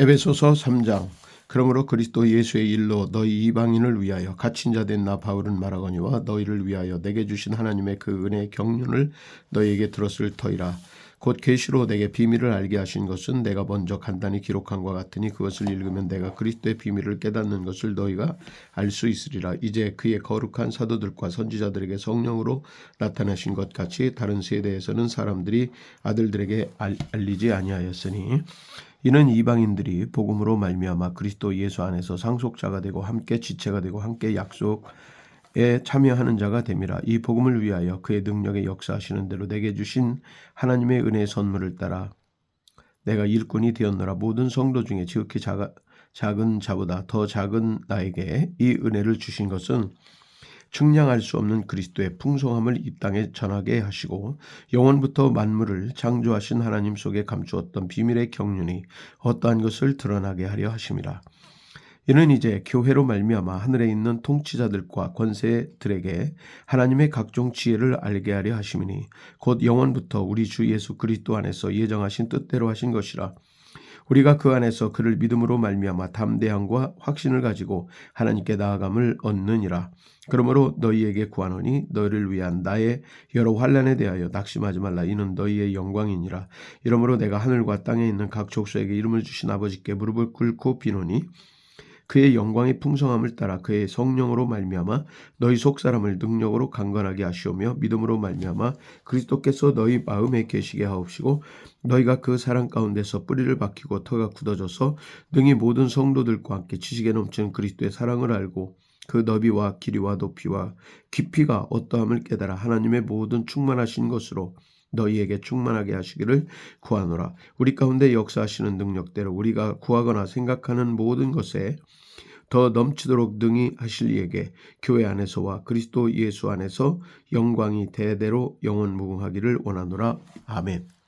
에베소서 3장. 그러므로 그리스도 예수의 일로 너희 이방인을 위하여 갇힌 자 된 나 바울은 말하거니와 너희를 위하여 내게 주신 하나님의 그 은혜의 경륜을 너희에게 들었을 터이라. 곧 계시로 내게 비밀을 알게 하신 것은 내가 먼저 간단히 기록한 것 같으니 그것을 읽으면 내가 그리스도의 비밀을 깨닫는 것을 너희가 알 수 있으리라. 이제 그의 거룩한 사도들과 선지자들에게 성령으로 나타나신 것 같이 다른 세대에서는 사람들이 아들들에게 알, 알리지 아니하였으니 이는 이방인들이 복음으로 말미암아 그리스도 예수 안에서 상속자가 되고 함께 지체가 되고 함께 약속에 참여하는 자가 됨이라. 이 복음을 위하여 그의 능력의 역사하시는 대로 내게 주신 하나님의 은혜의 선물을 따라 내가 일꾼이 되었노라. 모든 성도 중에 지극히 작은 자보다 더 작은 나에게 이 은혜를 주신 것은 측량할 수 없는 그리스도의 풍성함을 이 땅에 전하게 하시고 영원부터 만물을 창조하신 하나님 속에 감추었던 비밀의 경륜이 어떠한 것을 드러나게 하려 하심이라. 이는 이제 교회로 말미암아 하늘에 있는 통치자들과 권세들에게 하나님의 각종 지혜를 알게 하려 하심이니 곧 영원부터 우리 주 예수 그리스도 안에서 예정하신 뜻대로 하신 것이라. 우리가 그 안에서 그를 믿음으로 말미암아 담대함과 확신을 가지고 하나님께 나아감을 얻느니라. 그러므로 너희에게 구하노니 너희를 위한 나의 여러 환란에 대하여 낙심하지 말라. 이는 너희의 영광이니라. 이러므로 내가 하늘과 땅에 있는 각 족속에게 이름을 주신 아버지께 무릎을 꿇고 비노니 그의 영광의 풍성함을 따라 그의 성령으로 말미암아 너희 속 사람을 능력으로 강건하게 하시오며 믿음으로 말미암아 그리스도께서 너희 마음에 계시게 하옵시고 너희가 그 사랑 가운데서 뿌리를 박히고 터가 굳어져서 능히 모든 성도들과 함께 지식에 넘치는 그리스도의 사랑을 알고 그 너비와 길이와 높이와 깊이가 어떠함을 깨달아 하나님의 모든 충만하신 것으로 너희에게 충만하게 하시기를 구하노라. 우리 가운데 역사하시는 능력대로 우리가 구하거나 생각하는 모든 것에 더 넘치도록 능히 하실 이에게 교회 안에서와 그리스도 예수 안에서 영광이 대대로 영원 무궁하기를 원하노라. 아멘.